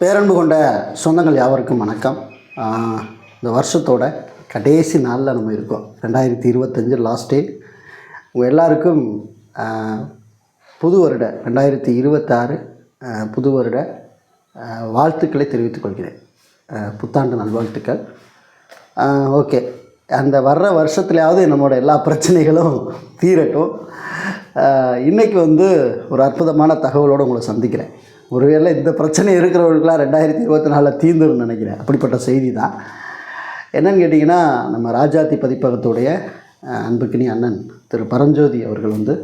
பேரன்பு கொண்ட சொந்தங்கள் யாவருக்கும் வணக்கம். இந்த வருஷத்தோட கடைசி நாளில் நம்ம இருக்கோம். ரெண்டாயிரத்தி இருபத்தஞ்சு லாஸ்ட் டே உங்கள் எல்லாருக்கும் புது வருட ரெண்டாயிரத்தி இருபத்தாறு புது வருட வாழ்த்துக்களை தெரிவித்துக் கொள்கிறேன். புத்தாண்டு நல்வாழ்த்துக்கள். ஓகே. அந்த வர்ற வருஷத்துலையாவது நம்மளோட எல்லா பிரச்சனைகளும் தீரட்டும். இன்றைக்கி வந்து ஒரு அற்புதமான தகவலோடு உங்களை சந்திக்கிறேன். ஒருவேளை இந்த பிரச்சனை இருக்கிறவங்களுக்குலாம் ரெண்டாயிரத்தி இருபத்தி நாலில் தீர்ந்துடும் நினைக்கிறேன். அப்படிப்பட்ட செய்தி தான் என்னன்னு கேட்டிங்கன்னா நம்ம ராஜாத்தி பதிப்பகத்துடைய அன்புக்கினி அண்ணன் திரு பரஞ்சோதி அவர்கள் வந்து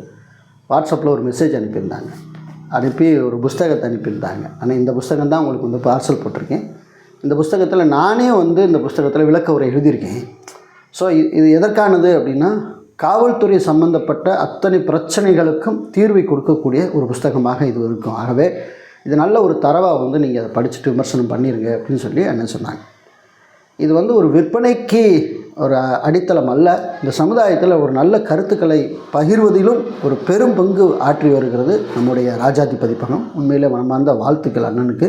வாட்ஸ்அப்பில் ஒரு மெசேஜ் அனுப்பியிருந்தாங்க. அனுப்பி ஒரு புஸ்தகத்தை அனுப்பியிருந்தாங்க. ஆனால் இந்த புஸ்தகம் தான் உங்களுக்கு வந்து பார்சல் போட்டிருக்கேன். இந்த புஸ்தகத்தில் நானே வந்து இந்த புஸ்தகத்தில் விளக்க உரை எழுதியிருக்கேன். ஸோ இது எதற்கானது அப்படின்னா காவல்துறை சம்பந்தப்பட்ட அத்தனை பிரச்சனைகளுக்கும் தீர்வை கொடுக்கக்கூடிய ஒரு புஸ்தகமாக இது இருக்கும். ஆகவே இது நல்ல ஒரு தரவாக வந்து நீங்கள் அதை படிச்சுட்டு விமர்சனம் பண்ணிடுங்க அப்படின்னு சொல்லி அண்ணன் சொன்னாங்க. இது வந்து ஒரு விற்பனைக்கு ஒரு அடித்தளம் அல்ல. இந்த சமுதாயத்தில் ஒரு நல்ல கருத்துக்களை பகிர்வதிலும் ஒரு பெரும் பங்கு ஆற்றி வருகிறது நம்முடைய ராஜாதி பதிப்பகம் உண்மையிலே மனமார்ந்த வாழ்த்துக்கள் அண்ணனுக்கு.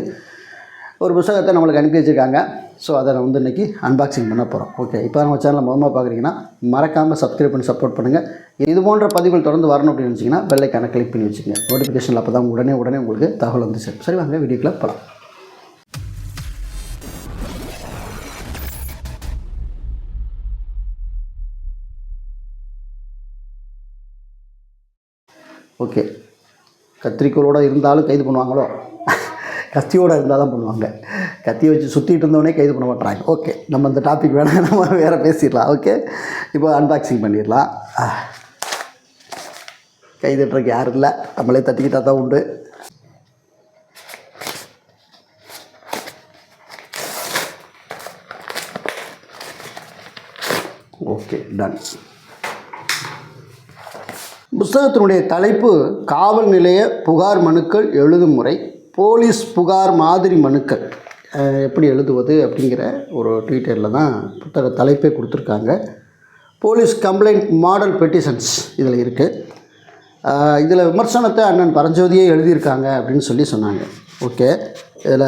ஒரு புத்தகத்தை நம்மளுக்கு அனுப்பி வச்சுருக்காங்க. ஸோ அதை நான் வந்து இன்றைக்கி அன்பாக்சிங் பண்ண போகிறோம் ஓகே இப்போ நம்ம சேனலில் மொதமாக பார்க்குறீங்கன்னா மறக்காமல் சப்ஸ்கிரைப் பண்ணி சப்போர்ட் பண்ணுங்கள் இது போன்ற பதிவுகள் தொடர்ந்து வரணும் அப்படின்னு நினச்சிங்கன்னா பெல்லைக்கான கிளிக் பண்ணி வச்சுங்க நோட்டிஃபிகேஷனில் அப்போ தான் உடனே உடனே உங்களுக்கு தகவல் வந்து சேரும். சரி வாங்க வீடியோக்குள்ள போகலாம் ஓகே கத்திரிக்கோளோட இருந்தாலும் கைது பண்ணுவாங்களோ? கத்தியோடு இருந்தால் தான் பண்ணுவாங்க. கத்தியை வச்சு சுற்றிட்டு இருந்தவனே கைது பண்ண மாட்டாங்க ஓகே நம்ம இந்த டாபிக் வேணாம் நம்ம வேறு பேசிடலாம். ஓகே இப்போ அன்பாக்சிங் பண்ணிடலாம். கை யாரும் இல்லை. நம்மளே தட்டிக்கிட்டா தான் உண்டு. ஓகே டன் புஸ்தகத்தினுடைய தலைப்பு காவல் நிலைய புகார் மனுக்கள் எழுதும் முறை. போலீஸ் புகார் மாதிரி மனுக்கள். எப்படி எழுதுவது அப்படிங்கிற ஒரு டீட்டெயிலில் தான் புத்தக தலைப்பே கொடுத்துருக்காங்க. போலீஸ் கம்ப்ளைண்ட் மாடல் பெட்டிஷன்ஸ் இதில் இருக்குது இதில் விமர்சனத்தை அண்ணன் பரஞ்சோதியே எழுதியிருக்காங்க அப்படின்னு சொல்லி சொன்னாங்க. ஓகே. இதில்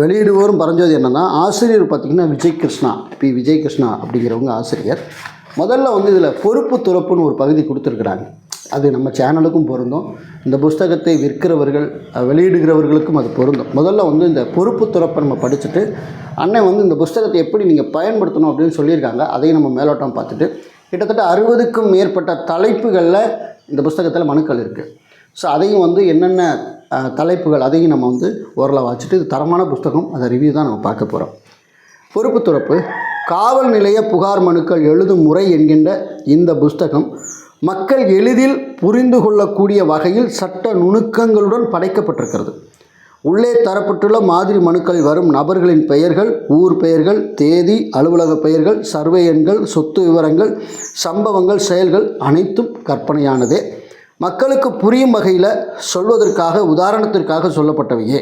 வெளியிடுவோரும் பரஞ்சோதி என்னென்னா ஆசிரியர் பார்த்திங்கன்னா விஜய் கிருஷ்ணா பி. விஜய் கிருஷ்ணா அப்படிங்கிறவங்க ஆசிரியர். முதல்ல வந்து இதில் பொறுப்பு துறப்புன்னு ஒரு பகுதி கொடுத்துருக்குறாங்க. அது நம்ம சேனலுக்கும் பொருந்தும். இந்த புஸ்தகத்தை விற்கிறவர்கள் வெளியிடுகிறவர்களுக்கும் அது பொருந்தும். முதல்ல வந்து இந்த பொறுப்பு துறப்பை நம்ம படிச்சுட்டு அண்ணன் வந்து இந்த புஸ்தகத்தை எப்படி நீங்கள் பயன்படுத்தணும் அப்படின்னு சொல்லியிருக்காங்க அதையும் நம்ம மேலோட்டம் பார்த்துட்டு கிட்டத்தட்ட அறுபதுக்கும் மேற்பட்ட தலைப்புகளில் இந்த புஸ்தகத்தில் மனுக்கள் இருக்குது ஸோ அதையும் வந்து என்னென்ன தலைப்புகள் அதையும் நம்ம வந்து ஓரளவு வச்சுட்டு இது தரமான புஸ்தகம். அதை ரிவ்யூ தான் நம்ம பார்க்க போகிறோம் பொறுப்பு துறப்பு. காவல் நிலைய புகார் மனுக்கள் எழுதும் முறை என்கின்ற இந்த புஸ்தகம் மக்கள் எளிதில் புரிந்து கொள்ளக்கூடிய வகையில் சட்ட நுணுக்கங்களுடன் படைக்கப்பட்டிருக்கிறது. உள்ளே தரப்பட்டுள்ள மாதிரி மனுக்களில் வரும் நபர்களின் பெயர்கள் ஊர் பெயர்கள் தேதி அலுவலக பெயர்கள் சர்வே எண்கள் சொத்து விவரங்கள் சம்பவங்கள் செயல்கள் அனைத்தும் கற்பனையானதே. மக்களுக்கு புரியும் வகையில் சொல்வதற்காக உதாரணத்திற்காக சொல்லப்பட்டவையே.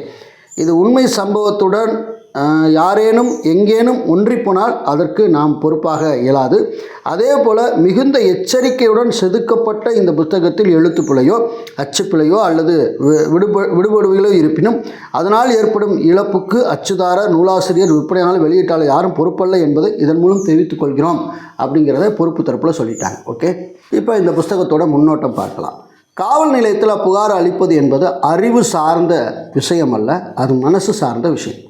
இது உண்மை சம்பவத்துடன் யாரேனும் எங்கேனும் ஒன்றிப்போனால் அதற்கு நாம் பொறுப்பாக இயலாது. அதே போல் மிகுந்த எச்சரிக்கையுடன் செதுக்கப்பட்ட இந்த புத்தகத்தில் எழுத்துப்பிழையோ அச்சுப்பிழையோ அல்லது வி- விடுப விடுபடுகளோ இருப்பினும் அதனால் ஏற்படும் இழப்புக்கு அச்சுதார நூலாசிரியர் விற்பனையாளர் வெளியீட்டாளர் யாரும் பொறுப்பல்ல என்பதை இதன் மூலம் தெரிவித்துக் கொள்கிறோம் அப்படிங்கிறத பொறுப்பு தரப்பில் சொல்லிட்டாங்க. ஓகே? இப்போ இந்த புஸ்தகத்தோட முன்னோட்டம் பார்க்கலாம். காவல் நிலையத்தில் புகார் அளிப்பது என்பது அறிவு சார்ந்த விஷயம் அல்ல அது மனசு சார்ந்த விஷயம்.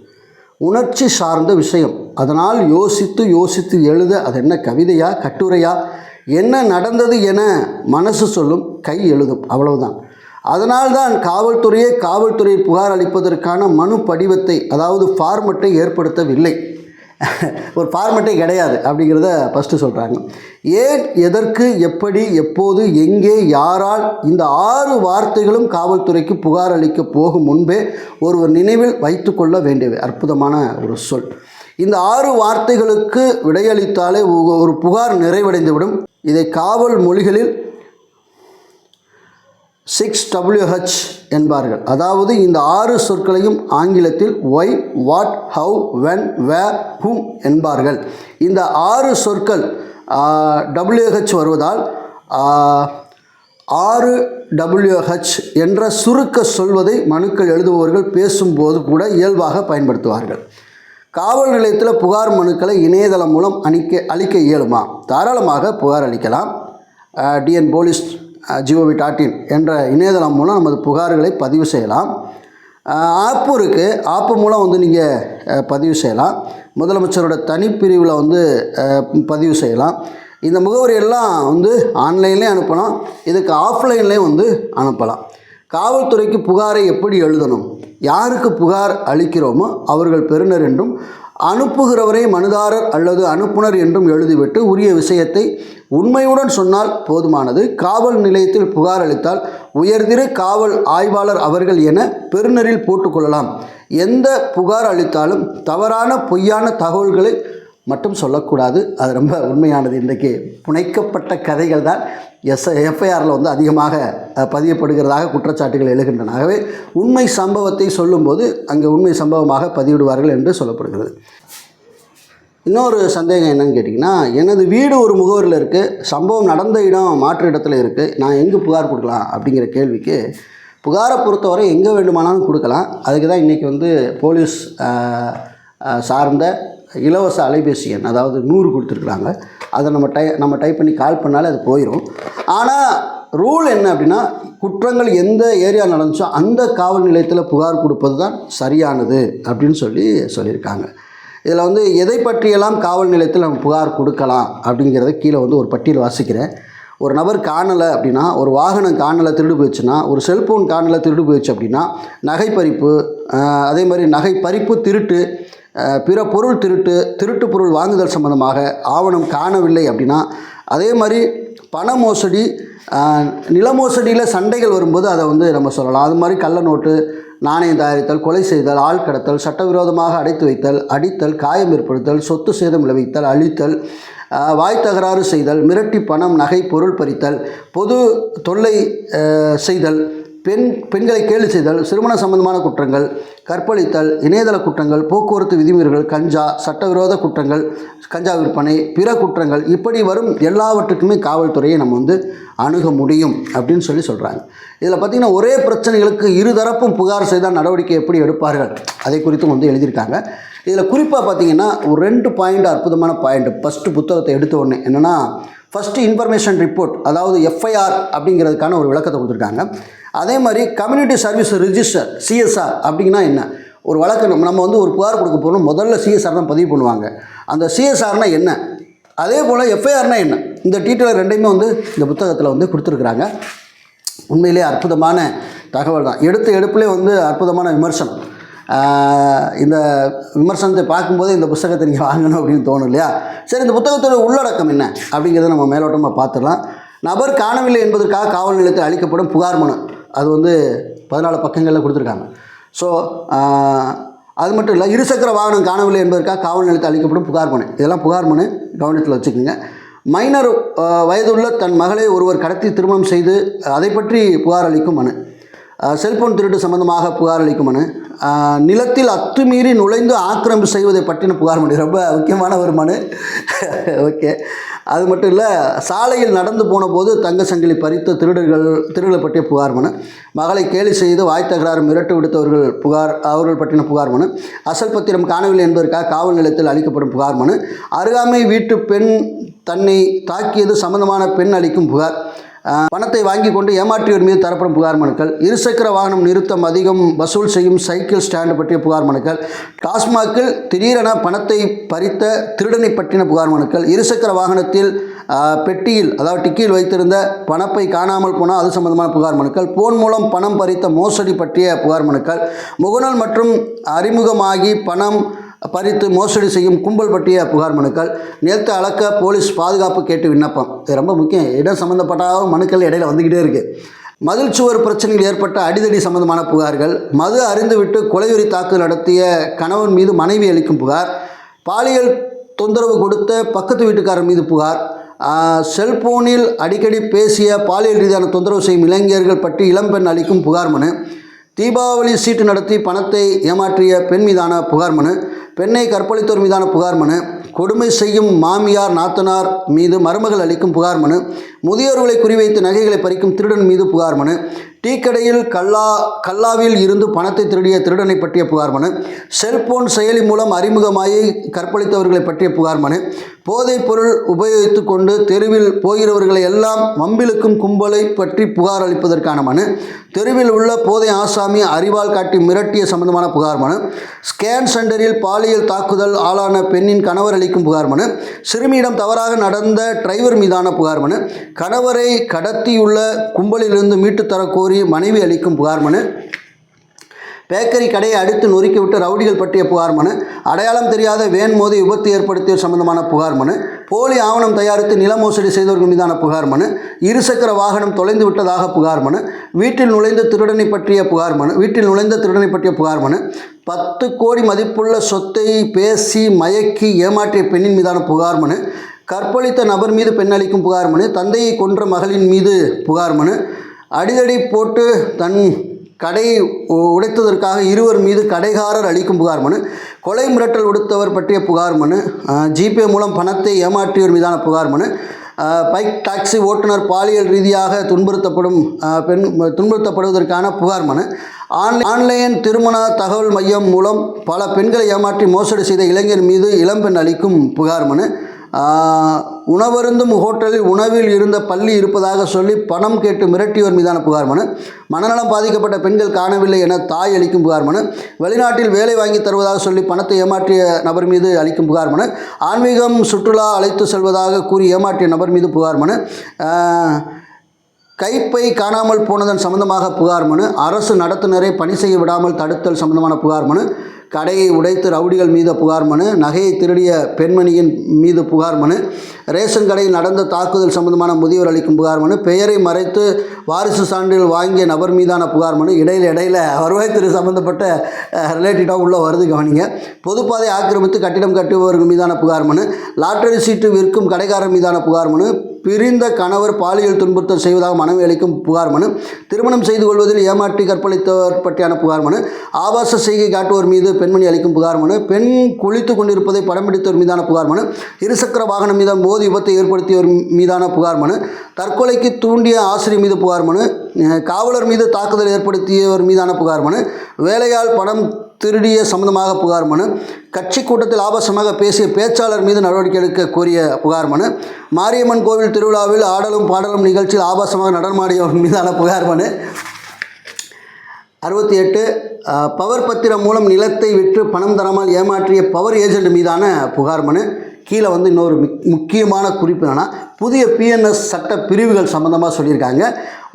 உணர்ச்சி சார்ந்த விஷயம். அதனால் யோசித்து யோசித்து எழுத அது என்ன கவிதையா கட்டுரையா என்ன நடந்தது என மனசு சொல்லும் கை எழுதும். அவ்வளவுதான். அதனால்தான் காவல்துறையே காவல்துறை புகார் அளிப்பதற்கான மனு படிவத்தை அதாவது ஃபார்மெட்டை ஏற்படுத்தவில்லை. ஒரு ஃபார்மெட்டே கிடையாது அப்படிங்கிறத ஃபஸ்ட்டு சொல்கிறாங்க ஏன் எதற்கு எப்படி எப்போது எங்கே யாரால் இந்த ஆறு வார்த்தைகளும் காவல்துறைக்கு புகார் அளிக்க போகும் முன்பே ஒருவர் நினைவில் வைத்துக்கொள்ள வேண்டியவை அற்புதமான ஒரு சொல். இந்த ஆறு வார்த்தைகளுக்கு விடையளித்தாலே ஒரு புகார் நிறைவடைந்துவிடும். இதை காவல் மொழிகளில் சிக்ஸ் டபிள்யூஹெச் என்பார்கள். அதாவது இந்த ஆறு சொற்களையும் ஆங்கிலத்தில் why what how when where whom என்பார்கள். இந்த ஆறு சொற்கள் டபிள்யூஹெச் வருவதால் ஆறு டபிள்யூஹெச் என்ற சுருக்க சொல்வதை மனுக்கள் எழுதுபவர்கள் பேசும்போது கூட இயல்பாக பயன்படுத்துவார்கள். காவல் நிலையத்தில் புகார் மனுக்களை இணையதளம் மூலம் அளிக்க அளிக்க இயலுமா? தாராளமாக புகார் அளிக்கலாம். TN police GOV dot in என்ற இணையதளம் மூலம் நமது புகார்களை பதிவு செய்யலாம். ஆப்பு இருக்குது ஆப்பு மூலம் வந்து நீங்கள் பதிவு செய்யலாம். முதலமைச்சரோட தனிப்பிரிவில் வந்து பதிவு செய்யலாம். இந்த முகவரி எல்லாம் வந்து ஆன்லைன்லேயும் அனுப்பலாம். இதுக்கு ஆஃப்லைன்லேயும் வந்து அனுப்பலாம். காவல்துறைக்கு புகாரை எப்படி எழுதணும்? யாருக்கு புகார் அளிக்கிறோமோ அவர்கள் பெறுநர் என்றும் அனுப்புகிறவரை மனுதாரர் அல்லது அனுப்புனர் என்றும் எழுதிவிட்டு உரிய விஷயத்தை உண்மையுடன் சொன்னால் போதுமானது. காவல் நிலையத்தில் புகார் அளித்தால் உயர்திரு காவல் ஆய்வாளர் அவர்கள் என பெருநரில் போட்டுக்கொள்ளலாம். எந்த புகார் அளித்தாலும் தவறான பொய்யான தகவல்களை மட்டும் சொல்லக்கூடாது. அது ரொம்ப உண்மையானது. இன்றைக்கு புனைக்கப்பட்ட கதைகள் தான் எஸ் எஃப்ஐஆரில் வந்து அதிகமாக பதியப்படுகிறதாக குற்றச்சாட்டுகள் எழுகின்றன. ஆகவே உண்மை சம்பவத்தை சொல்லும்போது அங்கே உண்மை சம்பவமாக பதிவிடுவார்கள் என்று சொல்லப்படுகிறது. இன்னொரு சந்தேகம் என்னன்னு கேட்டிங்கன்னா எனது வீடு ஒரு முகவரில் இருக்குது சம்பவம் நடந்த இடம் மாற்று இடத்துல இருக்குது நான் எங்கே புகார் கொடுக்கலாம்? அப்படிங்கிற கேள்விக்கு புகாரை பொறுத்தவரை எங்கே வேண்டுமானாலும் கொடுக்கலாம். அதுக்கு தான் இன்றைக்கி வந்து போலீஸ் சார்ந்த இலவச அலைபேசி எண் அதாவது நூறு கொடுத்துருக்குறாங்க. அதை நம்ம டை நம்ம டைப் பண்ணி கால் பண்ணாலே அது போயிடும் ஆனால் ரூல் என்ன அப்படின்னா குற்றங்கள் எந்த ஏரியா நடந்துச்சோ அந்த காவல் நிலையத்தில் புகார் கொடுப்பது தான் சரியானது அப்படின்னு சொல்லி சொல்லியிருக்காங்க. இதில் வந்து எதை பற்றியெல்லாம் காவல் நிலையத்தில் நம்ம புகார் கொடுக்கலாம் அப்படிங்கிறத கீழே வந்து ஒரு பட்டியல் வாசிக்கிறேன். ஒரு நபர் காணலை அப்படின்னா ஒரு வாகனம் காணலை திருடு போயிடுச்சுன்னா ஒரு செல்ஃபோன் காணலை திருடு போயிடுச்சு அப்படின்னா நகை பறிப்பு அதே மாதிரி நகை பறிப்பு திருட்டு பிற பொருள் திருட்டு திருட்டு பொருள் வாங்குதல் சம்பந்தமாக ஆவணம் காணவில்லை அப்படின்னா அதே மாதிரி பண மோசடி நில மோசடியில் சண்டைகள் வரும்போது அதை வந்து நம்ம சொல்லலாம். அது மாதிரி கள்ள நோட்டு நாணயம் தயாரித்தல் கொலை செய்தல் ஆள் கடத்தல் சட்டவிரோதமாக அடைத்து வைத்தல் அடித்தல் காயம் ஏற்படுத்தல் சொத்து சேதம் விளைவித்தல் அழித்தல் வாய் தகராறு செய்தல் மிரட்டி பணம் நகை பொருள் பறித்தல் பொது தொல்லை செய்தல் பெண் பெண்களை கேலி செய்தல் திருமண சம்பந்தமான குற்றங்கள் கற்பழித்தல் இணையதள குற்றங்கள் போக்குவரத்து விதிமீறல்கள் கஞ்சா சட்டவிரோத குற்றங்கள் கஞ்சா விற்பனை பிற குற்றங்கள் இப்படி வரும் எல்லாவற்றுக்குமே காவல்துறையை நம்ம வந்து அணுக முடியும் அப்படின்னு சொல்லி சொல்கிறாங்க இதில் பார்த்திங்கன்னா ஒரே பிரச்சனைகளுக்கு இருதரப்பும் புகார் செய்தால் நடவடிக்கை எப்படி எடுப்பார்கள்? அதை குறித்தும் வந்து எழுதியிருக்காங்க. இதில் குறிப்பாக பார்த்தீங்கன்னா ஒரு ரெண்டு பாயிண்ட் அற்புதமான பாயிண்ட் ஃபஸ்ட்டு புத்தகத்தை எடுத்த உடனே என்னென்னா ஃபஸ்ட்டு இன்ஃபர்மேஷன் ரிப்போர்ட் அதாவது எஃப்ஐஆர் அப்படிங்கிறதுக்கான ஒரு விளக்கத்தை கொடுத்துருக்காங்க. அதே மாதிரி கம்யூனிட்டி சர்வீஸ் ரிஜிஸ்டர் சிஎஸ்ஆர் அப்படின்னா என்ன? ஒரு வழக்கு நம்ம நம்ம வந்து ஒரு புகார் கொடுக்க போகணும் முதல்ல சிஎஸ்ஆர் தான் பதிவு பண்ணுவாங்க. அந்த சிஎஸ்ஆர்னால் என்ன? அதே போல் எஃப்ஐஆர்னால் என்ன? இந்த டீட்டெயில் ரெண்டையுமே வந்து இந்த புத்தகத்தில் வந்து கொடுத்துருக்குறாங்க. உண்மையிலே அற்புதமான தகவல் தான் எடுத்த எடுப்பிலே வந்து அற்புதமான விமர்சனம். இந்த விமர்சனத்தை பார்க்கும்போது இந்த புத்தகத்தை நீங்கள் வாங்கணும் அப்படின்னு தோணும் இல்லையா சரி இந்த புத்தகத்தோட உள்ளடக்கம் என்ன அப்படிங்கிறத நம்ம மேலோட்டமாக பார்த்துடலாம். நபர் காணவில்லை என்பதற்காக காவல் நிலையத்தில் அளிக்கப்படும் புகார் மனு. அது வந்து பதினாலு பக்கங்களில் கொடுத்துருக்காங்க. ஸோ அது மட்டும் இல்லை இருசக்கர வாகனம் காணவில்லை என்பதற்காக காவல் நிலையத்தில் அளிக்கப்படும் புகார் மனு. இதெல்லாம் புகார் மனு கவனத்தில் வச்சுக்கோங்க. மைனர் வயதுள்ள தன் மகளை ஒருவர் கடத்தி திருமணம் செய்து அதை பற்றி புகார் அளிக்கும் மனு. செல்போன் திருட்டு சம்பந்தமாக புகார் அளிக்கும் மனு. நிலத்தில் அத்துமீறி நுழைந்து ஆக்கிரமிப்பு செய்வதை பற்றின புகார் மனு. ரொம்ப முக்கியமான ஒரு மனு. ஓகே. அது மட்டும் இல்லை சாலையில் நடந்து போன போது தங்க சங்கிலி பறித்த திருடர்கள் திருடர்கள் பற்றிய புகார் மனு. மகளை கேலி செய்து வாய் தகராறு மிரட்டு விடுத்தவர்கள் புகார் அவர்கள் பற்றின புகார் மனு. அசல் பத்திரம் காணவில்லை என்பதற்காக காவல் நிலையத்தில் அளிக்கப்படும் புகார் மனு. அருகாமை வீட்டு பெண் தன்னை தாக்கியது சம்பந்தமான பெண் அளிக்கும் புகார். பணத்தை வாங்கி கொண்டு ஏமாற்றியோர் மீது தரப்படும் புகார் மனுக்கள் இருசக்கர வாகனம் நிறுத்தம் அதிகம் வசூல் செய்யும் சைக்கிள் ஸ்டாண்டு பற்றிய புகார் மனுக்கள் டாஸ்மாகில் திடீரென பணத்தை பறித்த திருடனை பற்றின புகார் மனுக்கள் இருசக்கர வாகனத்தில் பெட்டியில் அதாவது டிக்கியில் வைத்திருந்த பணப்பை காணாமல் போனால் அது சம்பந்தமான புகார் மனுக்கள் போன் மூலம் பணம் பறித்த மோசடி பற்றிய புகார் மனுக்கள் முகநூல் மற்றும் அறிமுகமாகி பணம் பறித்து மோசடி செய்யும் கும்பல் பற்றிய புகார் மனுக்கள் நிலத்தை அளக்க போலீஸ் பாதுகாப்பு கேட்டு விண்ணப்பம். இது ரொம்ப முக்கியம். இடம் சம்மந்தப்பட்ட மனுக்கள் இடையில வந்துக்கிட்டே இருக்குது மதில் சுவர் பிரச்சனையில் ஏற்பட்ட அடிதடி சம்பந்தமான புகார்கள் மது அறிந்துவிட்டு கொலையுறி தாக்குதல் நடத்திய கணவன் மீது மனைவி அளிக்கும் புகார் பாலியல் தொந்தரவு கொடுத்த பக்கத்து வீட்டுக்காரர் மீது புகார் செல்போனில் அடிக்கடி பேசிய பாலியல் ரீதியான தொந்தரவு செய்யும் இளைஞர்கள் பற்றி இளம்பெண் அளிக்கும் புகார் மனு தீபாவளி சீட்டு நடத்தி பணத்தை ஏமாற்றிய பெண் மீதான புகார் மனு பெண்ணை கற்பழித்தோர் மீதான புகார் மனு கொடுமை செய்யும் மாமியார் நாத்தனார் மீது மருமகள் அளிக்கும் புகார் மனு முதியோர்களை குறிவைத்து நகைகளை பறிக்கும் திருடன் மீது புகார் மனு. டீக்கடையில் கல்லா கல்லாவில் இருந்து பணத்தை திருடிய திருடனை பற்றிய புகார் மனு. செல்போன் செயலி மூலம் அறிமுகமாகி கற்பழித்தவர்களை பற்றிய புகார் மனு. போதைப் பொருள் உபயோகித்து கொண்டு தெருவில் போகிறவர்களை எல்லாம் மம்பிழுக்கும் கும்பலை பற்றி புகார் அளிப்பதற்கான மனு. தெருவில் உள்ள போதை ஆசாமி அறிவால் காட்டி மிரட்டிய சம்பந்தமான புகார் மனு. ஸ்கேன் சென்டரில் பாலியல் தாக்குதல் ஆளான பெண்ணின் கணவர் அளிக்கும் புகார் மனு. சிறுமியிடம் தவறாக நடந்த டிரைவர் மீதான புகார் மனு. கணவரை கடத்தியுள்ள கும்பலிலிருந்து மீட்டு தரக்கோரி மனைவி அளிக்கும் புகார் மனு. பேக்கரி கடையை அடித்து நொறுக்கிவிட்டு ரவுடிகள் பற்றிய புகார் மனு. அடையாளம் தெரியாத வேன் மோதி விபத்து ஏற்படுத்திய சம்பந்தமான புகார் மனு. போலி ஆவணம் தயாரித்து நில மோசடி செய்தவர்கள் மீதான புகார் மனு. இருசக்கர வாகனம் தொலைந்து விட்டதாக புகார் மனு. வீட்டில் நுழைந்த திருடனை பற்றிய புகார் மனு. வீட்டில் நுழைந்த திருடனை பற்றிய புகார் மனு. பத்து கோடி மதிப்புள்ள சொத்தை பேசி மயக்கி ஏமாற்றிய பெண்ணின் மீதான புகார் மனு. கற்பழித்த நபர் மீது பெண்ணளிக்கும் புகார் மனு தந்தையை கொன்ற மகளின் மீது புகார் மனு. அடிதடி போட்டு தன் கடையை உடைத்ததற்காக இருவர் மீது கடைகாரர் அளிக்கும் புகார் மனு. கொலை மிரட்டல் விடுத்தவர் பற்றிய புகார் மனு. ஜிபே மூலம் பணத்தை ஏமாற்றியவர் மீதான புகார் மனு. பைக் டாக்ஸி ஓட்டுநர் பாலியல் ரீதியாக துன்புறுத்தப்படும் பெண் துன்புறுத்தப்படுவதற்கான புகார் மனு. ஆன்லை ஆன்லைன் திருமண தகவல் மையம் மூலம் பல பெண்களை ஏமாற்றி மோசடி செய்த இளைஞர் மீது இளம்பெண் அளிக்கும் புகார் மனு. உணவருந்தும் ஹோட்டலில் உணவில் இருந்த பள்ளி இருப்பதாக சொல்லி பணம் கேட்டு மிரட்டியவர் மீதான புகார் மனு. மனநலம் பாதிக்கப்பட்ட பெண்கள் காணவில்லை என தாய் அளிக்கும் புகார் மனு. வெளிநாட்டில் வேலை வாங்கி தருவதாக சொல்லி பணத்தை ஏமாற்றிய நபர் மீது அளிக்கும் புகார் மனு. ஆன்மீகம் சுற்றுலா அழைத்து செல்வதாக கூறி ஏமாற்றிய நபர் மீது புகார் மனு. கைப்பை காணாமல் போனதன் சம்பந்தமாக புகார் மனு. அரசு நடத்துனரை பணி செய்ய விடாமல் தடுத்தல் சம்பந்தமான புகார் மனு. கடையை உடைத்து ரவுடிகள் மீது புகார் மனு நகையை திருடிய பெண்மணியின் மீது புகார் மனு ரேஷன் கடையில் நடந்த தாக்குதல் சம்பந்தமான முதியோர் அளிக்கும் புகார் மனு பெயரை மறைத்து வாரிசு சான்றிதழ் வாங்கிய நபர் மீதான புகார் மனு இடையில இடையில வருவாய்த்துறை சம்பந்தப்பட்ட ரிலேட்டடாக உள்ள வருது கவனிங்க. பொதுப்பாதை ஆக்கிரமித்து கட்டிடம் கட்டுபவர்கள் மீதான புகார் மனு லாட்டரி சீட்டு விற்கும் கடைக்காரர் மீதான புகார் மனு பிரிந்த கணவர் பாலியல் துன்புறுத்தல் செய்வதாக மனைவி அளிக்கும் புகார் மனு. திருமணம் செய்து கொள்வதில் ஏமாற்றி கற்பழித்தவர் பற்றியான புகார் மனு. ஆபாச செய்கை காட்டுவோர் மீது பெண்மணி அளிக்கும் புகார் மனு. பெண் குளித்து கொண்டிருப்பதை படம் பிடித்தவர் மீதான புகார் மனு. இருசக்கர வாகனம் மீதான மோதி விபத்தை ஏற்படுத்தியவர் மீதான புகார் மனு. தற்கொலைக்கு தூண்டிய ஆசிரியர் மீது புகார் மனு. காவலர் மீது தாக்குதல் ஏற்படுத்தியவர் மீதான புகார் மனு. வேலையால் பணம் திருடிய சம்பந்தமாக புகார் மனு. கட்சி கூட்டத்தில் ஆபாசமாக பேசிய பேச்சாளர் மீது நடவடிக்கை எடுக்க கோரிய புகார் மனு. மாரியம்மன் கோவில் திருவிழாவில் ஆடலும் பாடலும் நிகழ்ச்சியில் ஆபாசமாக நடனமாடியவர் மீதான புகார் மனு. அறுபத்தி எட்டு பவர் பத்திரம் மூலம் நிலத்தை விற்று பணம் தராமல் ஏமாற்றிய பவர் ஏஜென்ட் மீதான புகார் மனு. கீழே வந்து இன்னொரு முக்கியமான குறிப்பு என்னென்னா புதிய பிஎன்எஸ் சட்ட பிரிவுகள் சம்மந்தமாக சொல்லியிருக்காங்க.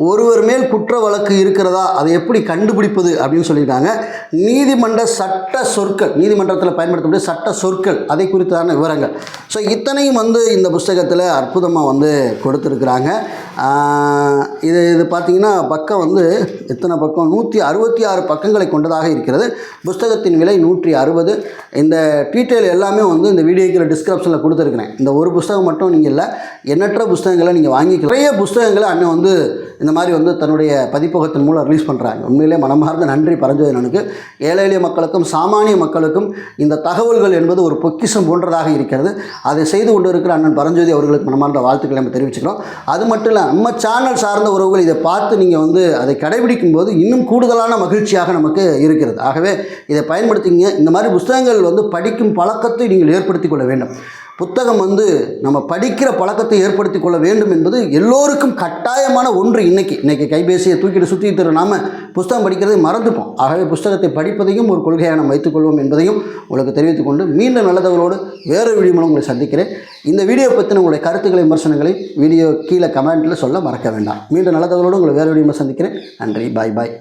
ஒருவர் மேல் குற்ற வழக்கு இருக்கிறதா? அதை எப்படி கண்டுபிடிப்பது அப்படின்னு சொல்லியிருக்காங்க. நீதிமன்ற சட்ட சொற்கள் நீதிமன்றத்தில் பயன்படுத்தக்கூடிய சட்ட சொற்கள் அதை குறித்தான விவரங்கள். ஸோ இத்தனையும் வந்து இந்த புஸ்தகத்தில் அற்புதமாக வந்து கொடுத்துருக்குறாங்க. இது இது பார்த்திங்கன்னா பக்கம் வந்து எத்தனை பக்கம்? நூற்றி அறுபத்தி ஆறு பக்கங்களை கொண்டதாக இருக்கிறது. புஸ்தகத்தின் விலை நூற்றி அறுபது. இந்த டீட்டெயில் எல்லாமே வந்து இந்த வீடியோக்கில் டிஸ்கிரிப்ஷனில் கொடுத்துருக்குறேன். இந்த ஒரு புஸ்தகம் மட்டும் நீங்கள் இல்லை எண்ணற்ற புஸ்தகங்களை நீங்கள் வாங்கிக்கலாம். நிறைய புஸ்தகங்களை அண்ணன் வந்து இந்த மாதிரி வந்து தன்னுடைய பதிப்பகத்தின் மூலம் ரிலீஸ் பண்ணுறாங்க உண்மையிலே மனமார்ந்த நன்றி பரஞ்சோதனனுக்கு ஏழை எளிய மக்களுக்கும் சாமானிய மக்களுக்கும் இந்த தகவல்கள் என்பது ஒரு பொக்கிஷம் போன்றதாக இருக்கிறது. அதை செய்து கொண்டு இருக்கிற அண்ணன் பரஞ்சோதி அவர்களுக்கு மனமார்ந்த வாழ்த்துக்களை நம்ம தெரிவிச்சுக்கிறோம். அது மட்டும் இல்லை நம்ம சேனல் சார்ந்த உறவுகள் இதை பார்த்து நீங்கள் வந்து அதை கடைபிடிக்கும் போது இன்னும் கூடுதலான மகிழ்ச்சியாக நமக்கு இருக்கிறது. ஆகவே இதை பயன்படுத்திங்க. இந்த மாதிரி புஸ்தகங்கள் வந்து படிக்கும் பழக்கத்தை நீங்கள் ஏற்படுத்தி கொள்ள வேண்டும். புத்தகம் வந்து நம்ம படிக்கிற பழக்கத்தை ஏற்படுத்தி கொள்ள வேண்டும் என்பது எல்லோருக்கும் கட்டாயமான ஒன்று இன்னைக்கு. இன்னைக்கு கைபேசியை தூக்கிட்டு சுற்றி தர நாம புஸ்தகம் படிக்கிறதை மறந்துப்போம். ஆகவே புஸ்தகத்தை படிப்பதையும் ஒரு கொள்கையாக நாம் வைத்துக்கொள்வோம் என்பதையும் உங்களுக்கு தெரிவித்துக் கொண்டு மீண்டும் நல்லதவர்களோடு வேறு வீடியோ மூலம் உங்களை சந்திக்கிறேன். இந்த வீடியோ பற்றின உங்களுடைய கருத்துக்களை விமர்சனங்களை வீடியோ கீழே கமெண்ட்டில் சொல்ல மறக்க வேண்டாம். மீண்டும் நல்லதவர்களோடு உங்களை வேறு வீடியோ சந்திக்கிறேன். நன்றி. பாய் பாய்.